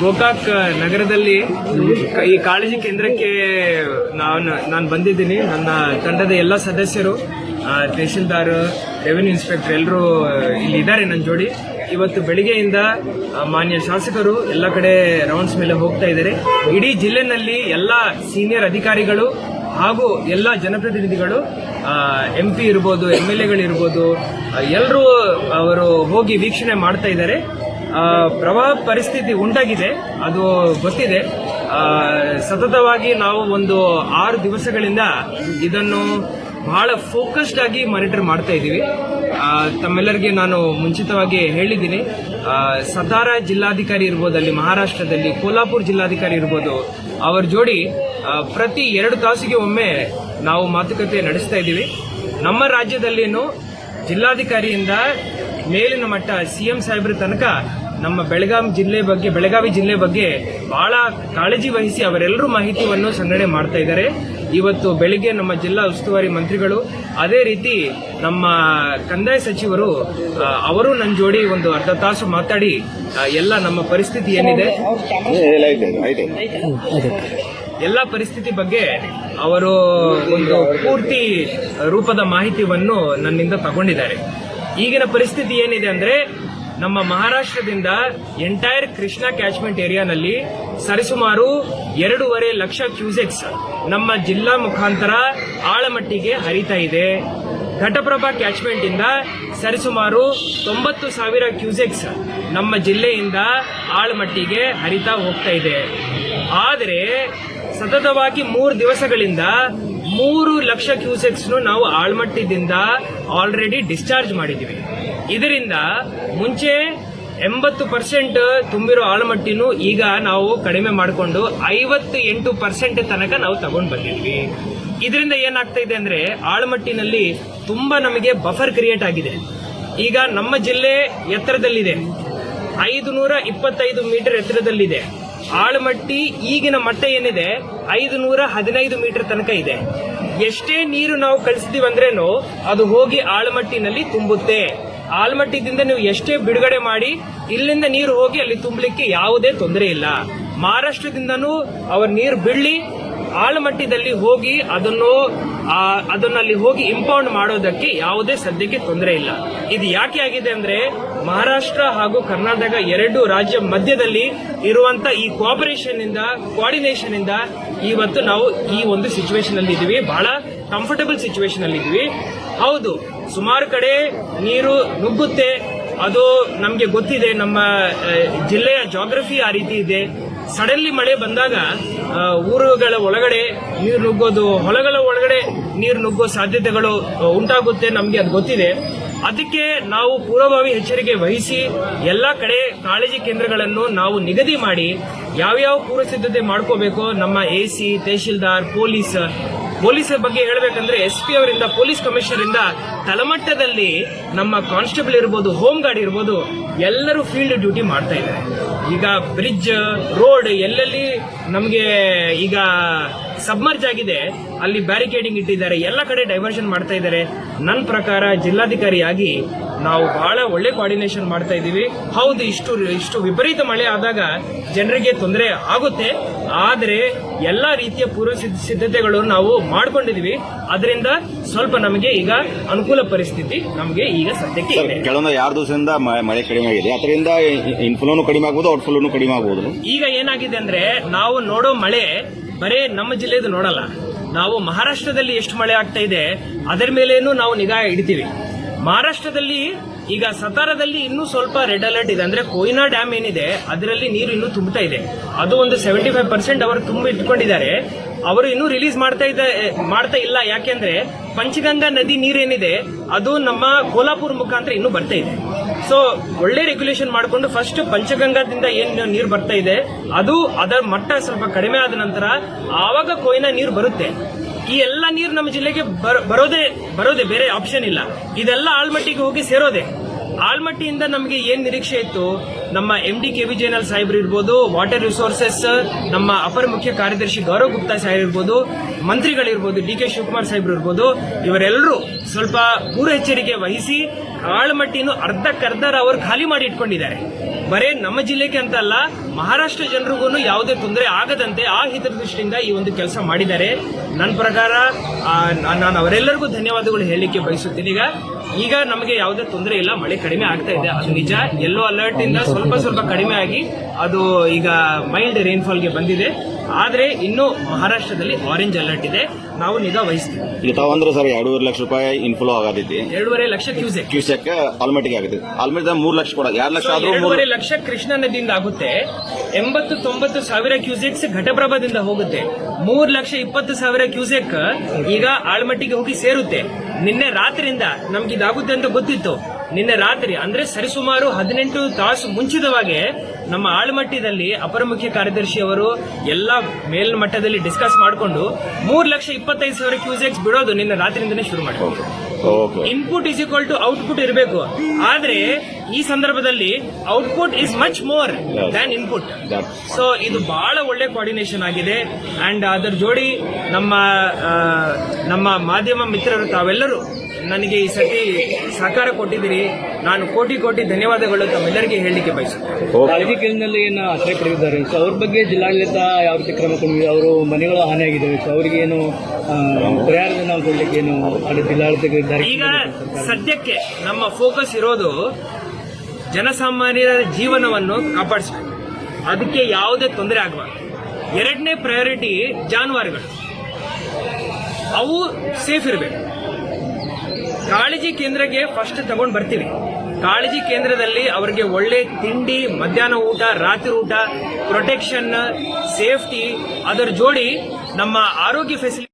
ಗೋಕಾಕ್ ನಗರದಲ್ಲಿ ಈ ಕಾಳಜಿ ಕೇಂದ್ರಕ್ಕೆ ನಾನು ನಾನು ಬಂದಿದ್ದೀನಿ. ನನ್ನ ತಂಡದ ಎಲ್ಲ ಸದಸ್ಯರು ತಹಶೀಲ್ದಾರ್ ರೆವಿನ್ಯೂ ಇನ್ಸ್ಪೆಕ್ಟರ್ ಎಲ್ಲರೂ ಇಲ್ಲಿ ಇದ್ದಾರೆ ನನ್ನ ಜೋಡಿ. ಇವತ್ತು ಬೆಳಿಗ್ಗೆಯಿಂದ ಮಾನ್ಯ ಶಾಸಕರು ಎಲ್ಲ ಕಡೆ ರೌಂಡ್ಸ್ ಮೇಲೆ ಹೋಗ್ತಾ ಇದ್ದಾರೆ. ಇಡೀ ಜಿಲ್ಲೆನಲ್ಲಿ ಎಲ್ಲ ಸೀನಿಯರ್ ಅಧಿಕಾರಿಗಳು ಹಾಗೂ ಎಲ್ಲ ಜನಪ್ರತಿನಿಧಿಗಳು ಎಂ ಪಿ ಇರ್ಬೋದು ಎಂ ಎಲ್ ಎಗಳಿರ್ಬೋದು ಎಲ್ಲರೂ ಅವರು ಹೋಗಿ ವೀಕ್ಷಣೆ ಮಾಡ್ತಾ ಇದ್ದಾರೆ. ಪ್ರವಾಹ ಪರಿಸ್ಥಿತಿ ಉಂಟಾಗಿದೆ. ಅದು ಗೊತ್ತಿದೆ. ಸತತವಾಗಿ ನಾವು ಒಂದು ಆರು ದಿವಸಗಳಿಂದ ಇದನ್ನು ಬಹಳ ಫೋಕಸ್ಡ್ ಆಗಿ ಮಾನಿಟರ್ ಮಾಡ್ತಾ ಇದ್ದೀವಿ. ತಮ್ಮೆಲ್ಲರಿಗೆ ನಾನು ಮುಂಚಿತವಾಗಿ ಹೇಳಿದ್ದೀನಿ. ಸತಾರ ಜಿಲ್ಲಾಧಿಕಾರಿ ಇರ್ಬೋದು ಅಲ್ಲಿ ಮಹಾರಾಷ್ಟ್ರದಲ್ಲಿ, ಕೋಲ್ಹಾಪುರ್ ಜಿಲ್ಲಾಧಿಕಾರಿ ಇರ್ಬೋದು, ಅವರ ಜೋಡಿ ಪ್ರತಿ ಎರಡು ತಾಸಿಗೆ ಒಮ್ಮೆ ನಾವು ಮಾತುಕತೆ ನಡೆಸ್ತಾ ಇದ್ದೀವಿ. ನಮ್ಮ ರಾಜ್ಯದಲ್ಲಿನೂ ಜಿಲ್ಲಾಧಿಕಾರಿಯಿಂದ ಮೇಲಿನ ಮಟ್ಟ ಸಿಎಂ ಸಾಹೇಬ್ರ ತನಕ ನಮ್ಮ ಬೆಳಗಾವಿ ಜಿಲ್ಲೆ ಬಗ್ಗೆ, ಬೆಳಗಾವಿ ಜಿಲ್ಲೆ ಬಗ್ಗೆ ಬಹಳ ಕಾಳಜಿ ವಹಿಸಿ ಅವರೆಲ್ಲರೂ ಮಾಹಿತಿಯನ್ನು ಸಂಗ್ರಹಣೆ ಮಾಡ್ತಾ ಇದ್ದಾರೆ. ಇವತ್ತು ಬೆಳಿಗ್ಗೆ ನಮ್ಮ ಜಿಲ್ಲಾ ಉಸ್ತುವಾರಿ ಮಂತ್ರಿಗಳು, ಅದೇ ರೀತಿ ನಮ್ಮ ಕಂದಾಯ ಸಚಿವರು ಅವರು ನನ್ನ ಜೋಡಿ ಒಂದು ಅರ್ಧ ತಾಸು ಮಾತಾಡಿ ಎಲ್ಲ ನಮ್ಮ ಪರಿಸ್ಥಿತಿ ಏನಿದೆ. ಎಲ್ಲ ಪರಿಸ್ಥಿತಿ ಬಗ್ಗೆ ಅವರು ಒಂದು ಪೂರ್ತಿ ರೂಪದ ಮಾಹಿತಿಯನ್ನು ನನ್ನಿಂದ ತಗೊಂಡಿದ್ದಾರೆ. ಈಗಿನ ಪರಿಸ್ಥಿತಿ ಏನಿದೆ ಅಂದ್ರೆ ನಮ್ಮ ಮಹಾರಾಷ್ಟ್ರದಿಂದ ಎಂಟೈರ್ ಕೃಷ್ಣಾ ಕ್ಯಾಚ್ಮೆಂಟ್ ಏರಿಯಾನಲ್ಲಿ ಸರಿಸುಮಾರು ಎರಡೂವರೆ ಲಕ್ಷ ಕ್ಯೂಸೆಕ್ಸ್ ನಮ್ಮ ಜಿಲ್ಲಾ ಮುಖಾಂತರ ಆಳಮಟ್ಟಿಗೆ ಹರಿತಾ ಇದೆ. ಘಟಪ್ರಭಾ ಕ್ಯಾಚ್ಮೆಂಟ್ ಇಂದ ಸರಿಸುಮಾರು ತೊಂಬತ್ತು ಸಾವಿರ ಕ್ಯೂಸೆಕ್ಸ್ ನಮ್ಮ ಜಿಲ್ಲೆಯಿಂದ ಆಳಮಟ್ಟಿಗೆ ಹರಿತಾ ಹೋಗ್ತಾ ಇದೆ. ಆದರೆ ಸತತವಾಗಿ ಮೂರು ದಿವಸಗಳಿಂದ ಮೂರು ಲಕ್ಷ ಕ್ಯೂಸೆಕ್ಸ್ ನಾವು ಆಳ್ಮಟ್ಟದಿಂದ ಆಲ್ರೆಡಿ ಡಿಸ್ಚಾರ್ಜ್ ಮಾಡಿದ್ದೀವಿ ಇದರಿಂದ ಮುಂಚೆ ಎಂಬತ್ತು ಪರ್ಸೆಂಟ್ ತುಂಬಿರೋ ಆಳ್ಮಟ್ಟಿನೂ ಈಗ ನಾವು ಕಡಿಮೆ ಮಾಡಿಕೊಂಡು ಐವತ್ತು ಎಂಟು ಪರ್ಸೆಂಟ್ ತನಕ ನಾವು ತಗೊಂಡು ಬಂದಿದ್ವಿ. ಇದರಿಂದ ಏನಾಗ್ತಾ ಇದೆ ಅಂದ್ರೆ ಆಳ್ಮಟ್ಟಿನಲ್ಲಿ ತುಂಬಾ ನಮಗೆ ಬಫರ್ ಕ್ರಿಯೇಟ್ ಆಗಿದೆ. ಈಗ ನಮ್ಮ ಜಿಲ್ಲೆ ಎತ್ತರದಲ್ಲಿದೆ. ಐದು ನೂರ ಇಪ್ಪತ್ತೈದು ಮೀಟರ್ ಎತ್ತರದಲ್ಲಿದೆ. ಆಳಮಟ್ಟಿ ಈಗಿನ ಮಟ್ಟ ಏನಿದೆ? ಐದು ನೂರ ಹದಿನೈದು ಮೀಟರ್ ತನಕ ಇದೆ. ಎಷ್ಟೇ ನೀರು ನಾವು ಕಳಿಸ್ತೀವಿ ಅಂದ್ರೇನು ಅದು ಹೋಗಿ ಆಳಮಟ್ಟಿನಲ್ಲಿ ತುಂಬುತ್ತೆ. ಆಲ್ಮಟ್ಟಿದಿಂದ ನೀವು ಎಷ್ಟೇ ಬಿಡುಗಡೆ ಮಾಡಿ, ಇಲ್ಲಿಂದ ನೀರು ಹೋಗಿ ಅಲ್ಲಿ ತುಂಬಲಿಕ್ಕೆ ಯಾವುದೇ ತೊಂದರೆ ಇಲ್ಲ. ಮಹಾರಾಷ್ಟ್ರದಿಂದನೂ ಅವ್ರ ನೀರು ಬಿಡ್ಲಿ ಆಳಮಟ್ಟದಲ್ಲಿ ಹೋಗಿ ಅದನ್ನು ಅದನ್ನಲ್ಲಿ ಹೋಗಿ ಇಂಪೌಂಡ್ ಮಾಡೋದಕ್ಕೆ ಯಾವುದೇ ಸದ್ಯಕ್ಕೆ ತೊಂದರೆ ಇಲ್ಲ. ಇದು ಯಾಕೆ ಆಗಿದೆ ಅಂದ್ರೆ ಮಹಾರಾಷ್ಟ್ರ ಹಾಗೂ ಕರ್ನಾಟಕ ಎರಡು ರಾಜ್ಯ ಮಧ್ಯದಲ್ಲಿ ಇರುವಂತ ಈ ಕೋಆಪರೇಷನ್ ಇಂದ ಕೋಆರ್ಡಿನೇಷನ್ ಇಂದ ಇವತ್ತು ನಾವು ಈ ಒಂದು ಸಿಚುವೇಶನ್ ಅಲ್ಲಿ ಇದೀವಿ. ಬಹಳ ಕಂಫರ್ಟಬಲ್ ಸಿಚುವೇಶನ್ ಅಲ್ಲಿ ಇದೀವಿ. ಹೌದು, ಸುಮಾರು ಕಡೆ ನೀರು ನುಗ್ಗುತ್ತೆ. ಅದು ನಮಗೆ ಗೊತ್ತಿದೆ, ನಮ್ಮ ಜಿಲ್ಲೆಯ ಜಾಗ್ರಫಿ ಆ ರೀತಿ ಇದೆ. ಸಡನ್ಲಿ ಮಳೆ ಬಂದಾಗ ಊರುಗಳ ಒಳಗಡೆ ನೀರು ನುಗ್ಗೋದು, ಹೊಲಗಳ ಒಳಗಡೆ ನೀರು ನುಗ್ಗೋ ಸಾಧ್ಯತೆಗಳು ಉಂಟಾಗುತ್ತೆ. ನಮಗೆ ಅದು ಗೊತ್ತಿದೆ. ಅದಕ್ಕೆ ನಾವು ಪೂರ್ವಭಾವಿ ಎಚ್ಚರಿಕೆ ವಹಿಸಿ ಎಲ್ಲ ಕಡೆ ಕಾಳಜಿ ಕೇಂದ್ರಗಳನ್ನು ನಾವು ನಿಗದಿ ಮಾಡಿ ಯಾವ್ಯಾವ ಪೂರ್ವ ಸಿದ್ಧತೆ ಮಾಡ್ಕೋಬೇಕು ನಮ್ಮ ಎ ಸಿ ತಹಶೀಲ್ದಾರ್, ಪೊಲೀಸ್ ಪೊಲೀಸ್ ಬಗ್ಗೆ ಹೇಳಬೇಕಂದ್ರೆ ಎಸ್ ಪಿ ಅವರಿಂದ, ಪೊಲೀಸ್ ಕಮಿಷನರ್ ಇಂದ ತಳಮಟ್ಟದಲ್ಲಿ ನಮ್ಮ ಕಾನ್ಸ್ಟೇಬಲ್ ಇರ್ಬೋದು, ಹೋಮ್ ಗಾರ್ಡ್ ಇರ್ಬೋದು, ಎಲ್ಲರೂ ಫೀಲ್ಡ್ ಡ್ಯೂಟಿ ಮಾಡ್ತಾ ಇದ್ದಾರೆ. ಈಗ ಬ್ರಿಡ್ಜ್, ರೋಡ್ ಎಲ್ಲೆಲ್ಲಿ ನಮಗೆ ಈಗ ಸಬ್ಮರ್ಜ್ ಆಗಿದೆ. ಅಲ್ಲಿ ಬ್ಯಾರಿಕೇಡಿಂಗ್ ಇಟ್ಟಿದ್ದಾರೆ. ಎಲ್ಲ ಕಡೆ ಡೈವರ್ಷನ್ ಮಾಡ್ತಾ ಇದ್ದಾರೆ. ನನ್ನ ಪ್ರಕಾರ ಜಿಲ್ಲಾಧಿಕಾರಿಯಾಗಿ ನಾವು ಬಹಳ ಒಳ್ಳೆ ಕೋಆರ್ಡಿನೇಷನ್ ಮಾಡ್ತಾ ಇದ್ದೀವಿ. ಹೌದು ಇಷ್ಟು ಇಷ್ಟು ವಿಪರೀತ ಮಳೆ ಆದಾಗ ಜನರಿಗೆ ತೊಂದರೆ ಆಗುತ್ತೆ. ಆದರೆ ಎಲ್ಲ ರೀತಿಯ ಪೂರ್ವ ಸಿದ್ಧ- ಸಿದ್ಧತೆಗಳು ನಾವು ಮಾಡ್ಕೊಂಡಿದೀವಿ ಅದರಿಂದ ಸ್ವಲ್ಪ ನಮಗೆ ಈಗ ಅನುಕೂಲ ಪರಿಸ್ಥಿತಿ ನಮಗೆ ಈಗ ಸದ್ಯಕ್ಕೆ ಇದೆ. ಕೆಲವೊಂದು ಯಾರು ದಿವಸದಿಂದ ಮಳೆ ಕಡಿಮೆ ಆಗಿದೆ. ಅದರಿಂದ ಇನ್ಫ್ಲೂನು ಕಡಿಮೆ ಆಗ್ಬೋದು ಔಟ್ಫ್ಲೂನು ಕಡಿಮೆ ಆಗ್ಬೋದು. ಈಗ ಏನಾಗಿದೆ ಅಂದ್ರೆ ನಾವು ನೋಡೋ ಮಳೆ ಬರೇ ನಮ್ಮ ಜಿಲ್ಲೆದು ನೋಡಲ್ಲ. ನಾವು ಮಹಾರಾಷ್ಟ್ರದಲ್ಲಿ ಎಷ್ಟು ಮಳೆ ಆಗ್ತಾ ಇದೆ, ಅದರ ಮೇಲೇನು ನಾವು ನಿಗಾ ಇಡ್ತೀವಿ. ಮಹಾರಾಷ್ಟ್ರದಲ್ಲಿ ಈಗ ಸತಾರದಲ್ಲಿ ಇನ್ನೂ ಸ್ವಲ್ಪ ರೆಡ್ ಅಲರ್ಟ್ ಇದೆ. ಅಂದ್ರೆ ಕೊಯ್ನಾ ಡ್ಯಾಮ್ ಏನಿದೆ, ಅದರಲ್ಲಿ ನೀರು ಇನ್ನೂ ತುಂಬುತ್ತಾ ಇದೆ. ಅದು ಒಂದು ಸೆವೆಂಟಿ ಫೈವ್ ಪರ್ಸೆಂಟ್ ಅವರು ತುಂಬಿ ಇಟ್ಕೊಂಡಿದ್ದಾರೆ. ಅವರು ಇನ್ನೂ ರಿಲೀಸ್ ಮಾಡ್ತಾ ಇದ್ದ ಮಾಡ್ತಾ ಇಲ್ಲ. ಯಾಕೆಂದ್ರೆ ಪಂಚಗಂಗಾ ನದಿ ನೀರೇನಿದೆ, ಅದು ನಮ್ಮ ಕೋಲಾಪುರ ಮುಖಾಂತರ ಇನ್ನೂ ಬರ್ತಾ ಇದೆ. ಸೊ ಒಳ್ಳೆ ರೆಗ್ಯುಲೇಷನ್ ಮಾಡಿಕೊಂಡು ಫಸ್ಟ್ ಪಂಚಗಂಗಾದಿಂದ ಏನ್ ನೀರು ಬರ್ತಾ ಇದೆ, ಅದು ಅದರ ಮಟ್ಟ ಸ್ವಲ್ಪ ಕಡಿಮೆ ಆದ ನಂತರ ಆವಾಗ ಕೊಯ್ನಾ ನೀರು ಬರುತ್ತೆ. ಈ ಎಲ್ಲ ನೀರು ನಮ್ಮ ಜಿಲ್ಲೆಗೆ ಬರ- ಬರೋದೇ ಬರೋದೇ ಬೇರೆ ಆಪ್ಷನ್ ಇಲ್ಲ. ಇದೆಲ್ಲ ಆಳ್ಮಟ್ಟಿಗೆ ಹೋಗಿ ಸೇರೋದೆ. ಆಳ್ಮಟ್ಟಿಯಿಂದ ನಮಗೆ ಏನ್ ನಿರೀಕ್ಷೆ ಇತ್ತು? ನಮ್ಮ M D K V Zainul ಸಾಹೇಬ್ರು ಇರ್ಬೋದು ವಾಟರ್ ರಿಸೋರ್ಸಸ್ ನಮ್ಮ ಅಪರ ಮುಖ್ಯ ಕಾರ್ಯದರ್ಶಿ ಗೌರವ್ ಗುಪ್ತಾ ಸಾಹೇಬ್ ಇರ್ಬೋದು ಮಂತ್ರಿಗಳಿರ್ಬೋದು ಡಿ ಕೆ ಶಿವಕುಮಾರ್ ಸಾಹೇಬ್ರು ಇರ್ಬೋದು ಇವರೆಲ್ಲರೂ ಸ್ವಲ್ಪ ಪೂರ್ವ ಎಚ್ಚರಿಕೆ ವಹಿಸಿ ಆಳ್ಮಟ್ಟಿನೂ ಅರ್ಧಕ್ಕರ್ಧ ಅವರು ಖಾಲಿ ಮಾಡಿ ಇಟ್ಕೊಂಡಿದ್ದಾರೆ. ಬರೇ ನಮ್ಮ ಜಿಲ್ಲೆಗೆ ಅಂತ ಅಲ್ಲ, ಮಹಾರಾಷ್ಟ್ರ ಜನರಿಗೂ ಯಾವುದೇ ತೊಂದರೆ ಆಗದಂತೆ ಆ ಹಿತದೃಷ್ಟಿಯಿಂದ ಈ ಒಂದು ಕೆಲಸ ಮಾಡಿದ್ದಾರೆ. ನನ್ನ ಪ್ರಕಾರ ನಾನು ಅವರೆಲ್ಲರಿಗೂ ಧನ್ಯವಾದಗಳು ಹೇಳಲಿಕ್ಕೆ ಬಯಸುತ್ತೇನೆ. ಈಗ ಈಗ ನಮಗೆ ಯಾವುದೇ ತೊಂದರೆ ಇಲ್ಲ, ಮಳೆ ಕಡಿಮೆ ಆಗ್ತಾ ಇದೆ, ಅದು ನಿಜ. ಎಲ್ಲೋ ಅಲರ್ಟ್ ಇಂದ ಸ್ವಲ್ಪ ಸ್ವಲ್ಪ ಕಡಿಮೆ ಆಗಿ ಅದು ಈಗ ಮೈಲ್ಡ್ ರೈನ್ಫಾಲ್ಗೆ ಬಂದಿದೆ. ಆದ್ರೆ ಇನ್ನು ಮಹಾರಾಷ್ಟ್ರದಲ್ಲಿ ಆರೆಂಜ್ ಅಲರ್ಟ್ ಇದೆ. ನಾವು ನಿಗಾ ವಹಿಸ್ತೀವಿ. ಈಗ ತಾವಂದ್ರೆ ಸರ್ ಎರಡೂವರೆ ಲಕ್ಷ ರೂಪಾಯಿ ಇನ್ಫ್ಲೋ ಆಗತೈತಿ ಎರಡೂವರೆ ಲಕ್ಷ ಕ್ಯೂಸೆಕ್ ಕ್ಯೂಸೆಕ್ ಆಲ್ಮಟ್ಟಿಗೆ ಆಗುತ್ತೆ ಆಲ್ಮೆಟ್ ಮೂರು ಲಕ್ಷ ಕೂಡ ಎರಡು ಲಕ್ಷ ಆದ್ರೂ ಎರಡೂವರೆ ಲಕ್ಷ ಕೃಷ್ಣಾ ನದಿಯಿಂದ ಆಗುತ್ತೆ. ಎಂಬತ್ತು ತೊಂಬತ್ತು ಸಾವಿರ ಕ್ಯೂಸೆಕ್ಸ್ ಘಟಪ್ರಭಾದಿಂದ ಹೋಗುತ್ತೆ. ಮೂರು ಲಕ್ಷ ಇಪ್ಪತ್ತು ಸಾವಿರ ಕ್ಯೂಸೆಕ್ ಈಗ ಆಳ್ಮಟ್ಟಿಗೆ ಹೋಗಿ ಸೇರುತ್ತೆ. ನಿನ್ನೆ ರಾತ್ರಿಯಿಂದ ನಮ್ಗೆ ಇದಾಗುತ್ತೆ ಅಂತ ಗೊತ್ತಿತ್ತು. ನಿನ್ನೆ ರಾತ್ರಿ ಅಂದ್ರೆ ಸರಿಸುಮಾರು ಹದಿನೆಂಟು ತಾಸು ಮುಂಚಿತವಾಗೆ ನಮ್ಮ ಆಳ್ಮಟ್ಟದಲ್ಲಿ ಅಪರ ಮುಖ್ಯ ಕಾರ್ಯದರ್ಶಿ ಅವರು ಎಲ್ಲ ಮೇಲ್ಮಟ್ಟದಲ್ಲಿ ಡಿಸ್ಕಸ್ ಮಾಡಿಕೊಂಡು ಮೂರು ಲಕ್ಷ ಇಪ್ಪತ್ತೈದು ಸಾವಿರ ಕ್ಯೂಸೆಕ್ಸ್ ಬಿಡೋದು ನಿನ್ನೆ ರಾತ್ರಿಯಿಂದನೇ ಶುರು ಮಾಡಿದ್ರು. Input is equal to output ಇರಬೇಕು. ಆದ್ರೆ ಈ ಸಂದರ್ಭದಲ್ಲಿ output is much more than input so ಇದು ಬಹಳ ಒಳ್ಳೆ ಕೋಆರ್ಡಿನೇಷನ್ ಆಗಿದೆ. ಅಂಡ್ ಅದರ ಜೋಡಿ ನಮ್ಮ ನಮ್ಮ ಮಾಧ್ಯಮ ಮಿತ್ರರು ತಾವೆಲ್ಲರೂ ನನಗೆ ಈ ಸತಿ ಸಹಕಾರ ಕೊಟ್ಟಿದ್ದೀರಿ. ನಾನು ಕೋಟಿ ಕೋಟಿ ಧನ್ಯವಾದಗಳು ತಮ್ಮೆಲ್ಲರಿಗೆ ಹೇಳಲಿಕ್ಕೆ ಬಯಸುತ್ತೇನೆ. ಕಾಳಜಿ ಕೇಂದ್ರದಲ್ಲಿ ಏನು ಆಶ್ರಯ ಪಡೆದಿದ್ದಾರೆ? ಸೊ ಅವ್ರ ಬಗ್ಗೆ ಜಿಲ್ಲಾಡಳಿತ ಯಾವ ರೀತಿ ಕ್ರಮ ಕೊಂಡಿದೆ ಅವರು ಮನೆಗಳು ಹಾನಿಯಾಗಿದ್ದಾರೆ ಸೊ ಅವರಿಗೆ ಏನು ಪರಿಹಾರ ಕೊಡಲಿಕ್ಕೆ ಕೊಡ್ಲಿಕ್ಕೆ ಏನು direct ಈಗ ಸದ್ಯಕ್ಕೆ ನಮ್ಮ ಫೋಕಸ್ ಇರೋದು ಜನಸಾಮಾನ್ಯರ ಜೀವನವನ್ನು ಕಾಪಾಡಿಸಬೇಕು. ಅದಕ್ಕೆ ಯಾವುದೇ ತೊಂದರೆ ಆಗಬಾರ್ದು. ಎರಡನೇ ಪ್ರಯಾರಿಟಿ ಜಾನುವಾರುಗಳು. ಅವು ಸೇಫ್ ಇರಬೇಕು. ಕಾಳಜಿ ಕೇಂದ್ರಕ್ಕೆ ಫಸ್ಟ್ ತಗೊಂಡು ಬರ್ತೀವಿ. ಕಾಳಜಿ ಕೇಂದ್ರದಲ್ಲಿ ಅವರಿಗೆ ಒಳ್ಳೆ ತಿಂಡಿ, ಮಧ್ಯಾಹ್ನ ಊಟ, ರಾತ್ರಿ ಊಟ ಪ್ರೊಟೆಕ್ಷನ್ ಸೇಫ್ಟಿ ಅದರ ಜೋಡಿ ನಮ್ಮ ಆರೋಗ್ಯ ಫೆಸಿಲಿಟಿ